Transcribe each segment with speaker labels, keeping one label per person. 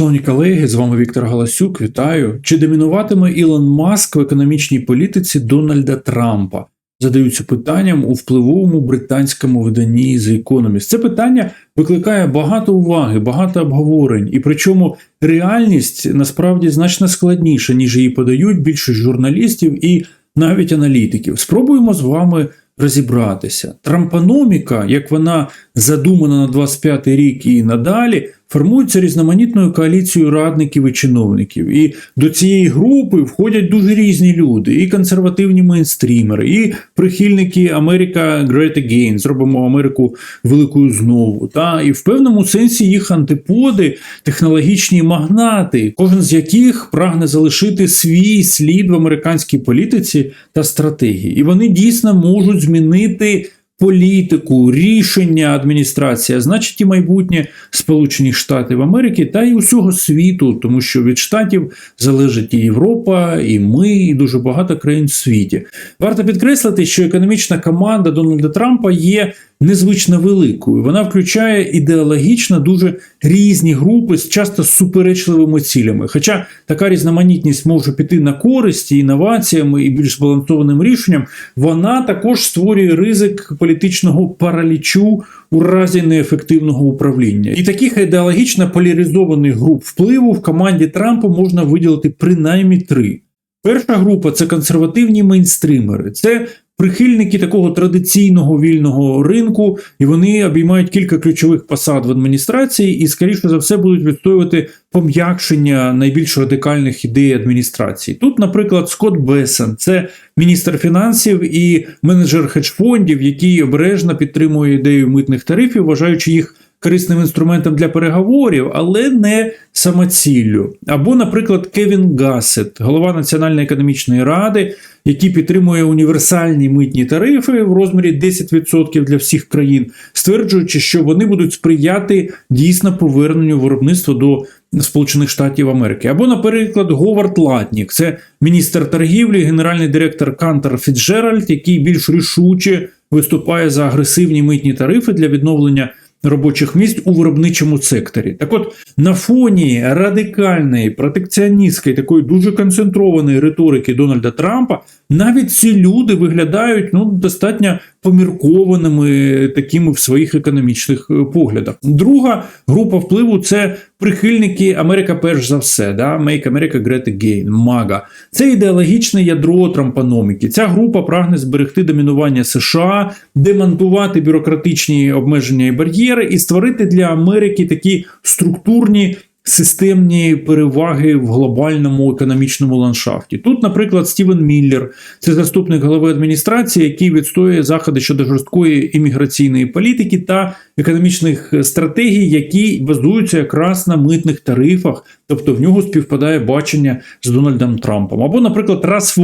Speaker 1: Шановні колеги, з вами Віктор Галасюк. Вітаю. Чи домінуватиме Ілон Маск в економічній політиці Дональда Трампа? Задаються питанням у впливовому британському виданні The Economist. Це питання викликає багато уваги, багато обговорень, і причому реальність насправді значно складніша, ніж її подають більшість журналістів і навіть аналітиків. Спробуємо з вами розібратися. Трампаноміка, як вона задумана на 25-й рік і надалі, формується різноманітною коаліцією радників і чиновників. І до цієї групи входять дуже різні люди: і консервативні мейнстрімери, і прихильники Америка Great Again, зробимо Америку великою знову. Та і в певному сенсі їх антиподи, технологічні магнати, кожен з яких прагне залишити свій слід в американській політиці та стратегії. І вони дійсно можуть змінити політику, рішення адміністрації, а значить і майбутнє Сполучених Штатів Америки та й усього світу, тому що від штатів залежить і Європа, і ми, і дуже багато країн в світі. Варто підкреслити, що економічна команда Дональда Трампа є незвично великою. Вона включає ідеологічно дуже різні групи з часто суперечливими цілями. Хоча така різноманітність може піти на користь і інноваціями і більш збалансованим рішенням, вона також створює ризик політичного паралічу у разі неефективного управління. І таких ідеологічно поляризованих груп впливу в команді Трампа можна виділити принаймні три. Перша група це консервативні мейнстримери. Це прихильники такого традиційного вільного ринку, і вони обіймають кілька ключових посад в адміністрації і, скоріше за все, будуть відстоювати пом'якшення найбільш радикальних ідей адміністрації. Тут, наприклад, Скотт Бесен, це міністр фінансів і менеджер хедж-фондів, який обережно підтримує ідею митних тарифів, вважаючи їх. Корисним інструментом для переговорів, але не самоціллю. Або, наприклад, Кевін Гассет, голова Національної економічної ради, який підтримує універсальні митні тарифи в розмірі 10% для всіх країн, стверджуючи, що вони будуть сприяти дійсно поверненню виробництва до Сполучених Штатів Америки. Або, наприклад, Говард Латнік, це міністр торгівлі, генеральний директор Кантер Фіцджеральд, який більш рішуче виступає за агресивні митні тарифи для відновлення робочих місць у виробничому секторі. Так от на фоні радикальної протекціоністської, такої дуже концентрованої риторики Дональда Трампа, навіть ці люди виглядають ну достатньо поміркованими такими в своїх економічних е, поглядах. Друга група впливу це прихильники Америка, перш за все, да? Make America Great Again, МАГА. Це ідеологічне ядро трампаноміки. Ця група прагне зберегти домінування США, демонтувати бюрократичні обмеження і бар'єри і створити для Америки такі структурні. Системні переваги в глобальному економічному ландшафті. Тут, наприклад, Стівен Міллер, це заступник голови адміністрації, який відстоює заходи щодо жорсткої імміграційної політики та економічних стратегій, які базуються якраз на митних тарифах, тобто в нього співпадає бачення з Дональдом Трампом. Або, наприклад, Рас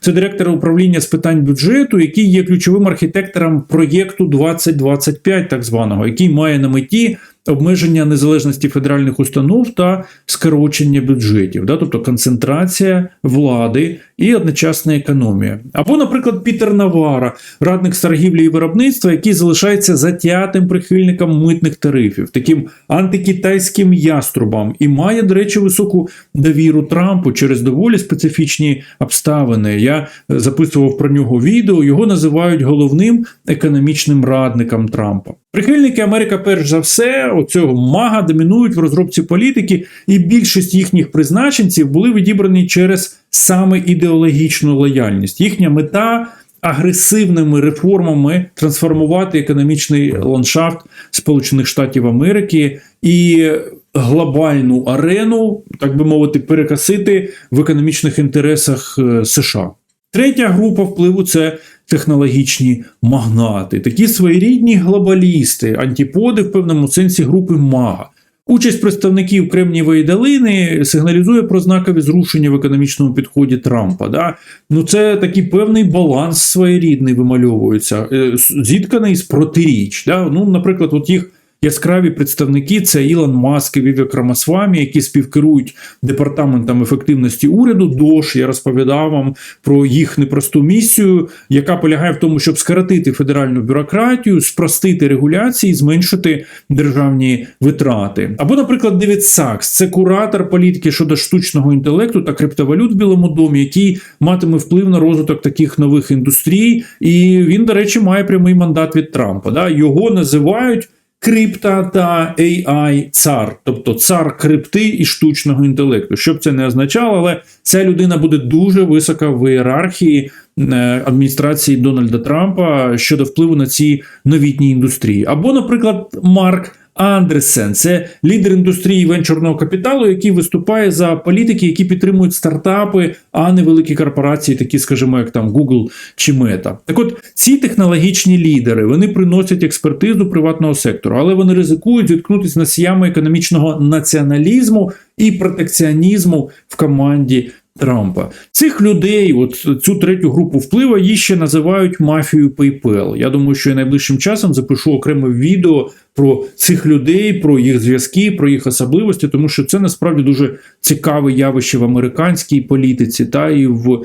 Speaker 1: це директор управління з питань бюджету, який є ключовим архітектором проєкту 2025, так званого, який має на меті обмеження незалежності федеральних установ та скорочення бюджетів, да, тобто концентрація влади і одночасна економія. Або, наприклад, Пітер Навара, радник з торгівлі і виробництва, який залишається затятим прихильником митних тарифів, таким антикитайським яструбам, і має, до речі, високу довіру Трампу через доволі специфічні обставини. Я записував про нього відео. Його називають головним економічним радником Трампа. Прихильники Америка, перш за все, оцього мага домінують в розробці політики, і більшість їхніх призначенців були відібрані через саме ідеологічну лояльність. Їхня мета агресивними реформами трансформувати економічний ландшафт Сполучених Штатів Америки і глобальну арену, так би мовити, перекасити в економічних інтересах е, США. Третя група впливу це технологічні магнати, такі своєрідні глобалісти, антиподи в певному сенсі групи мага. Участь представників Кремнієвої долини сигналізує про знакові зрушення в економічному підході Трампа. Да? Ну Це такий певний баланс своєрідний вимальовується, е, зітканий з протиріч. Да? Ну, Наприклад, от їх яскраві представники це Ілон Маск і Вівек Рамасвамі, які співкерують департаментом ефективності уряду. ДОЖ я розповідав вам про їх непросту місію, яка полягає в тому, щоб скоротити федеральну бюрократію, спростити регуляції, зменшити державні витрати. Або, наприклад, Девід Сакс, це куратор політики щодо штучного інтелекту та криптовалют в Білому домі, який матиме вплив на розвиток таких нових індустрій. І він, до речі, має прямий мандат від Трампа. Да? Його називають. Крипта та AI цар, тобто цар крипти і штучного інтелекту. Що б це не означало, але ця людина буде дуже висока в ієрархії е, адміністрації Дональда Трампа щодо впливу на ці новітні індустрії. Або, наприклад, Марк Андресен це лідер індустрії венчурного капіталу, який виступає за політики, які підтримують стартапи, а не великі корпорації, такі, скажімо, як там Google чи Meta. Так от ці технологічні лідери вони приносять експертизу приватного сектору, але вони ризикують зіткнутися носіями економічного націоналізму і протекціонізму в команді. Трампа цих людей, от цю третю групу впливу, її ще називають мафією PayPal. Я думаю, що я найближчим часом запишу окреме відео про цих людей, про їх зв'язки, про їх особливості, тому що це насправді дуже цікаве явище в американській політиці та і в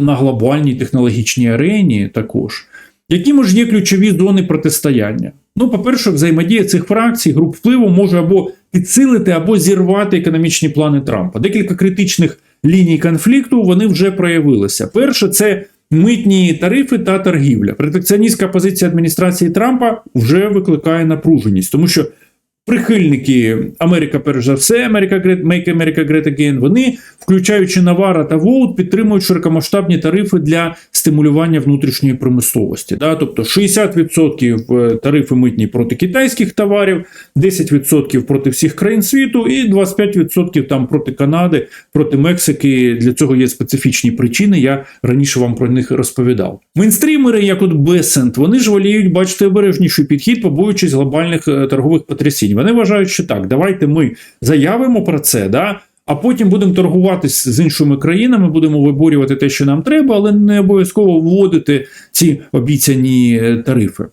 Speaker 1: на глобальній технологічній арені також. Які ж є ключові зони протистояння? Ну, по-перше, взаємодія цих фракцій, груп впливу може або підсилити, або зірвати економічні плани Трампа. Декілька критичних ліній конфлікту вони вже проявилися. Перше, це митні тарифи та торгівля. Протекціоністська позиція адміністрації Трампа вже викликає напруженість, тому що прихильники Америка, перш за все, Great, Make America Great Again, вони, включаючи Навара та Воут, підтримують широкомасштабні тарифи для стимулювання внутрішньої промисловості. Да? Тобто 60% тарифи митні проти китайських товарів, 10% проти всіх країн світу, і 25% там проти Канади, проти Мексики. Для цього є специфічні причини. Я раніше вам про них розповідав. Мейнстрімери, як от Бесент, вони ж воліють бачити обережніший підхід, побоюючись глобальних е, торгових потрясінь. Вони вважають, що так, давайте ми заявимо про це, да, а потім будемо торгуватися з іншими країнами, будемо виборювати те, що нам треба, але не обов'язково вводити ці обіцяні е, тарифи.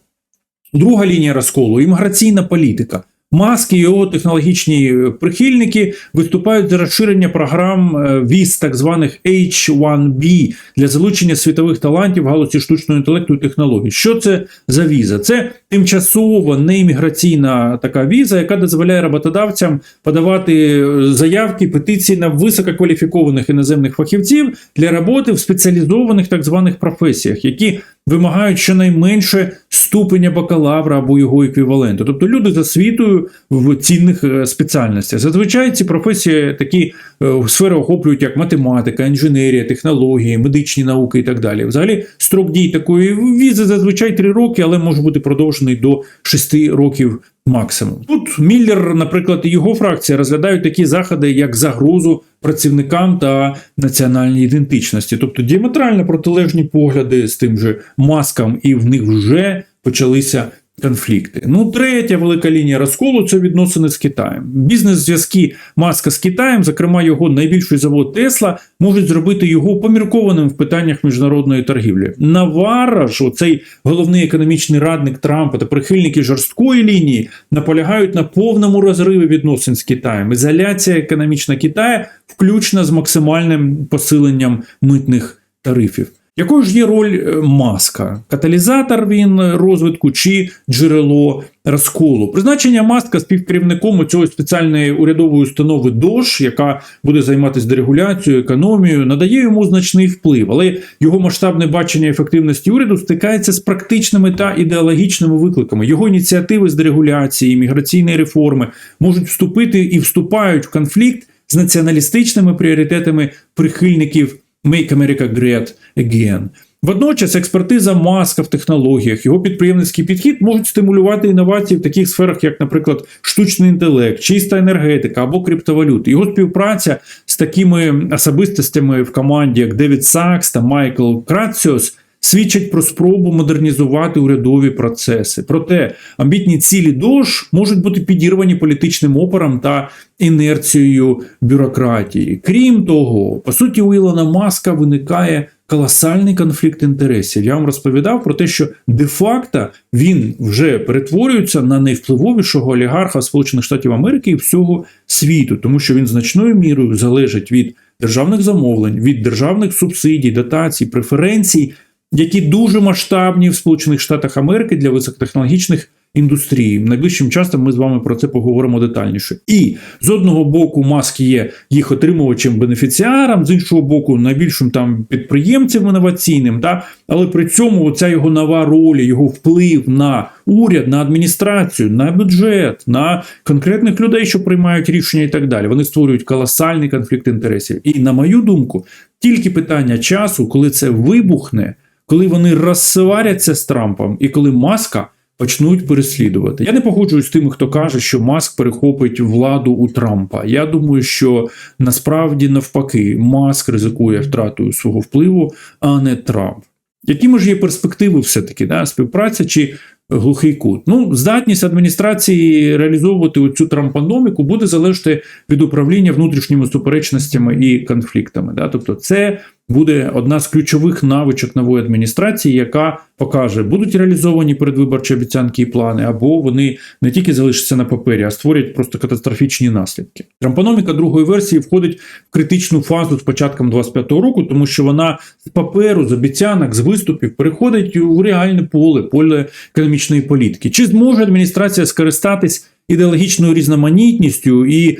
Speaker 1: Друга лінія розколу імміграційна політика. Маски і його технологічні прихильники виступають за розширення програм е, віз так званих H1B для залучення світових талантів в галузі штучного інтелекту і технологій. Що це за віза? Це тимчасова неімміграційна така віза, яка дозволяє роботодавцям подавати е, заявки, петиції на висококваліфікованих іноземних фахівців для роботи в спеціалізованих так званих професіях, які вимагають щонайменше ступеня бакалавра або його еквіваленту. Тобто люди за освітою в цінних е, спеціальностях. Зазвичай ці професії такі е, сфери охоплюють, як математика, інженерія, технології, медичні науки і так далі. Взагалі, строк дій такої візи зазвичай 3 роки, але може бути продовжений до 6 років. Максимум. Тут Міллер, наприклад, і його фракція розглядають такі заходи як загрозу працівникам та національній ідентичності, тобто діаметрально протилежні погляди з тим же маскам, і в них вже почалися конфлікти. Ну, третя велика лінія розколу це відносини з Китаєм. Бізнес-зв'язки маска з Китаєм, зокрема його найбільший завод Тесла, можуть зробити його поміркованим в питаннях міжнародної торгівлі. Навара ж, оцей головний економічний радник Трампа та прихильники жорсткої лінії наполягають на повному розриві відносин з Китаєм. Ізоляція економічна Китаю, включно з максимальним посиленням митних тарифів. Якою ж є роль е, маска? Каталізатор він розвитку чи джерело розколу? Призначення маска співкерівником цього спеціальної урядової установи ДОЖ, яка буде займатися дерегуляцією, економією, надає йому значний вплив, але його масштабне бачення ефективності уряду стикається з практичними та ідеологічними викликами. Його ініціативи з дерегуляції, міграційної реформи можуть вступити і вступають в конфлікт з націоналістичними пріоритетами прихильників. Make America Great Again. Водночас експертиза маска в технологіях, його підприємницький підхід можуть стимулювати інновації в таких сферах, як, наприклад, штучний інтелект, чиста енергетика або криптовалюти. Його співпраця з такими особистостями в команді, як Девід Сакс та Майкл Краціос, свідчать про спробу модернізувати урядові процеси. Проте амбітні цілі ДОЖ можуть бути підірвані політичним опором та інерцією бюрократії. Крім того, по суті, у Ілона Маска виникає колосальний конфлікт інтересів. Я вам розповідав про те, що де-факто він вже перетворюється на найвпливовішого олігарха Сполучених Штатів Америки і всього світу, тому що він значною мірою залежить від державних замовлень, від державних субсидій, дотацій, преференцій, які дуже масштабні в Сполучених Штатах Америки для високотехнологічних індустрій. Найближчим часом ми з вами про це поговоримо детальніше. І з одного боку, Маск є їх отримувачем бенефіціаром, з іншого боку, найбільшим там підприємцем інноваційним. Да? Але при цьому ця його нова роль, його вплив на уряд, на адміністрацію, на бюджет, на конкретних людей, що приймають рішення і так далі. Вони створюють колосальний конфлікт інтересів. І на мою думку, тільки питання часу, коли це вибухне, коли вони розсваряться з Трампом, і коли маска почнуть переслідувати. Я не погоджуюсь з тими, хто каже, що Маск перехопить владу у Трампа. Я думаю, що насправді навпаки Маск ризикує втратою свого впливу, а не Трамп. Якими ж є перспективи все-таки да? співпраця чи глухий кут? Ну, здатність адміністрації реалізовувати оцю трампономіку буде залежати від управління внутрішніми суперечностями і конфліктами. Да? Тобто, це буде одна з ключових навичок нової адміністрації, яка покаже, будуть реалізовані передвиборчі обіцянки і плани, або вони не тільки залишаться на папері, а створять просто катастрофічні наслідки. Трампономіка другої версії входить в критичну фазу з початком 25-го року, тому що вона з паперу, з обіцянок, з виступів переходить у реальне поле, поле економічної політики. Чи зможе адміністрація скористатись? Ідеологічною різноманітністю і е,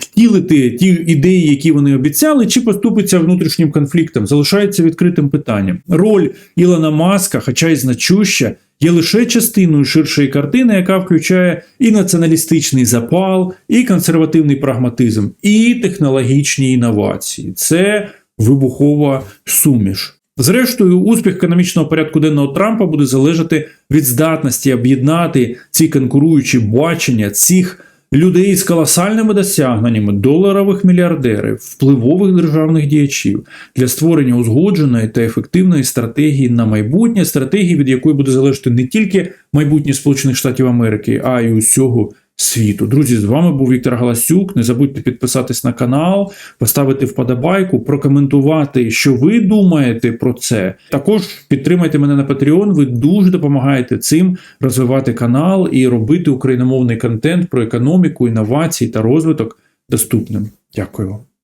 Speaker 1: втілити ті ідеї, які вони обіцяли, чи поступиться внутрішнім конфліктом, залишається відкритим питанням. Роль Ілона Маска, хоча й значуща, є лише частиною ширшої картини, яка включає і націоналістичний запал, і консервативний прагматизм, і технологічні інновації. Це вибухова суміш. Зрештою, успіх економічного порядку денного Трампа буде залежати від здатності об'єднати ці конкуруючі бачення цих людей з колосальними досягненнями, доларових мільярдерів, впливових державних діячів для створення узгодженої та ефективної стратегії на майбутнє, стратегії, від якої буде залежати не тільки майбутнє Сполучених Штатів Америки, а й усього світу. Друзі, з вами був Віктор Галасюк. Не забудьте підписатись на канал, поставити вподобайку, прокоментувати, що ви думаєте про це. Також підтримайте мене на Patreon, Ви дуже допомагаєте цим розвивати канал і робити україномовний контент про економіку, інновації та розвиток доступним. Дякую вам.